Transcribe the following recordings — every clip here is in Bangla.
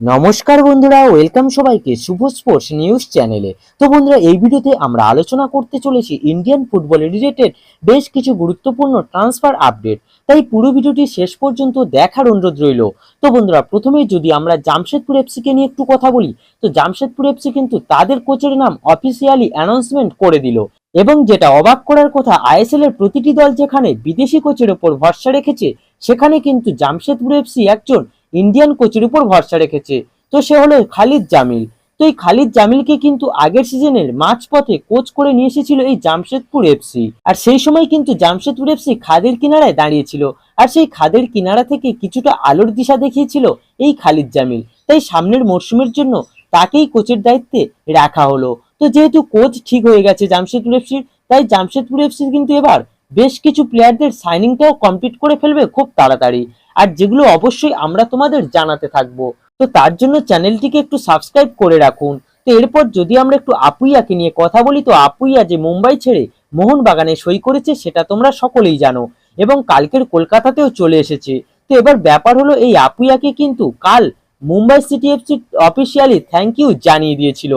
নমস্কার বন্ধুরা ওয়েলকাম সবাইকে শুভ স্পোর্টস নিউজ চ্যানেলে তো বন্ধুরা, এই ভিডিওতে আমরা আলোচনা করতে চলেছি ইন্ডিয়ান ফুটবল রিলেটেড বেশ কিছু গুরুত্বপূর্ণ ট্রান্সফার আপডেট তাই পুরো ভিডিওটি শেষ পর্যন্ত দেখার অনুরোধ রইল। তো বন্ধুরা, প্রথমে যদি আমরা জামশেদপুর এফসিকে নিয়ে একটু কথা বলি, তো জামশেদপুর এফসি কিন্তু তাদের কোচের নাম অফিসিয়ালি অ্যানাউন্সমেন্ট করে দিল। এবং যেটা অবাক করার কথা আইএসএল এর প্রতিটি দল যেখানে বিদেশি কোচের ওপর ভরসা রেখেছে, সেখানে কিন্তু জামশেদপুর এফসি একজন ইন্ডিয়ান কোচের উপর ভরসা রেখেছে। তো সে হলো খালিদ জামিল। তো এই খালিদ জামিলকে কিন্তু আগের সিজনের মাঝপথে কোচ করে নিয়ে এসেছিল এই জামশেদপুর এফসি আর সেই সময় কিন্তু জামশেদপুর এফসি খাদের কিনারায় দাঁড়িয়েছিল। আর সেই খাদের কিনারা থেকে কিছুটা আলোর দিশা দেখিয়েছিল এই খালিদ জামিল। তাই সামনের মরশুমের জন্য তাকেই কোচের দায়িত্বে রাখা হলো। তো যেহেতু কোচ ঠিক হয়ে গেছে জামশেদপুর এফসির তাই জামশেদপুর এফসির কিন্তু এবার বেশ কিছু প্লেয়ারদের সাইনিংটাও কমপ্লিট করে ফেলবে খুব তাড়াতাড়ি। আর যেগুলো অবশ্যই আমরা তোমাদের জানাতে থাকব। তো তার জন্য চ্যানেলটিকে একটু সাবস্ক্রাইব করে রাখুন। তো এরপর যদি আমরা একটু আপুইয়াকে নিয়ে কথা বলি, তো আপুইয়া যে মুম্বাই ছেড়ে মোহনবাগানে সই করেছে, সেটা তোমরা সকলেই জানো। এবং কালকের কলকাতাতেও চলে এসেছে। তো এবার ব্যাপার হলো, এই আপুইয়াকে কিন্তু কাল Mumbai City FC officially thank you জানিয়ে দিয়েছিল।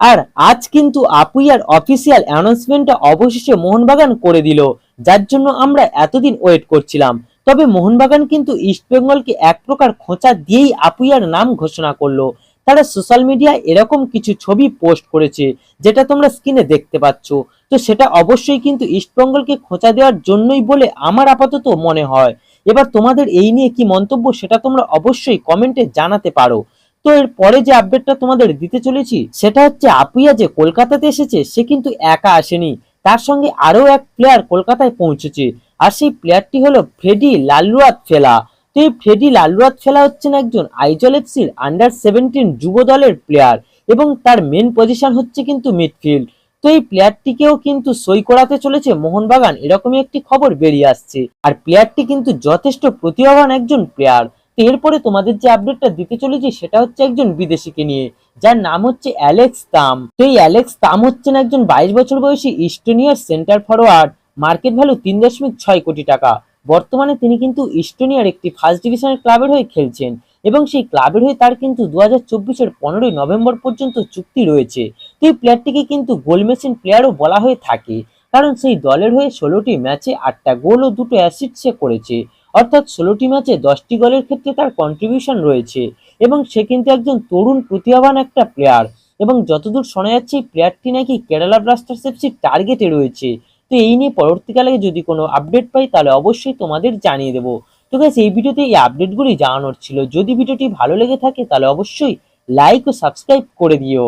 আর আজ কিন্তু আপুইয়ার অফিসিয়াল অ্যানাউন্সমেন্টটা অবশেষে মোহনবাগান করে দিল। যার জন্য আমরা এতদিন ওয়েট করছিলাম। তবে মোহনবাগান কিন্তু ইস্টবেঙ্গলকে এক প্রকার খোঁচা দিয়েই আপুইয়ার নাম ঘোষণা করল। তারা সোশ্যাল মিডিয়ায় এরকম কিছু ছবি পোস্ট করেছে, যেটা তোমরা স্ক্রিনে দেখতে পাচ্ছ। তো সেটা অবশ্যই কিন্তু ইস্টবেঙ্গলকে খোঁচা দেওয়ার জন্যই বলে আমার আপাতত মনে হয়। এবার তোমাদের এই নিয়ে কি মন্তব্য সেটা তোমরা অবশ্যই কমেন্টে জানাতে পারো। তো এর পরে যে আপডেটটা তোমাদের দিতে চলেছি, সেটা হচ্ছে আপুইয়া যে কলকাতাতে এসেছে, সে কিন্তু একা আসেনি। তার সঙ্গে আরও এক প্লেয়ার কলকাতায় পৌঁছেছে। আর সেই প্লেয়ারটি হলো ফ্রেডি লালুয়াত ফেলা তো এই ফ্রেডি লালুয়াত ফেলা হচ্ছেন একজন আইজল এফসির আন্ডার সেভেন্টিন যুব দলের প্লেয়ার এবং তার মেন পজিশন হচ্ছে কিন্তু মিডফিল্ড তো এই প্লেয়ারটিকেও কিন্তু সই করাতে চলেছে মোহনবাগান, এরকমই একটি খবর বেরিয়ে আসছে। আর প্লেয়ারটি কিন্তু যথেষ্ট প্রতিভাবান একজন প্লেয়ার এরপরে তোমাদের যে আপডেটটা দিতে চলেছি সেটা হচ্ছে একজন বিদেশিকে নিয়ে, যার নাম হচ্ছে অ্যালেক্স তাম। তো এই অ্যালেক্স তাম হচ্ছেন একজন বাইশ বছর বয়সী ইস্টোনিয়ার সেন্টার ফরওয়ার্ড মার্কেট ভ্যালু তিন দশমিক ছয় কোটি টাকা। বর্তমানে তিনি কিন্তু ইস্টোনিয়ার একটি ফার্স্ট ডিভিশনের ক্লাবের হয়ে খেলছেন এবং সেই ক্লাবের হয়ে তার কিন্তু দু হাজার চব্বিশের পনেরোই নভেম্বর পর্যন্ত চুক্তি রয়েছে। তো এই প্লেয়ারটিকে কিন্তু গোল মেশিন প্লেয়ারও বলা হয়ে থাকে। কারণ সেই দলের হয়ে ষোলোটি ম্যাচে আটটা গোল ও দুটো অ্যাসিড সে করেছে। অর্থাৎ ষোলোটি ম্যাচে দশটি গোলের ক্ষেত্রে তার কন্ট্রিবিউশন রয়েছে এবং সে কিন্তু একজন তরুণ প্রতিভাবান একটা প্লেয়ার এবং যতদূর শোনা যাচ্ছে এই প্লেয়ারটি নাকি কেরালা ব্লাস্টার্স এফসির টার্গেটে রয়েছে। তো এই নিয়ে পরবর্তীকালে যদি কোনো আপডেট পাই তাহলে অবশ্যই তোমাদের জানিয়ে দেবো। তো গাইস এই ভিডিওতে এই আপডেটগুলি জানানোর ছিল। যদি ভিডিওটি ভালো লেগে থাকে তাহলে অবশ্যই লাইক ও সাবস্ক্রাইব করে দিও।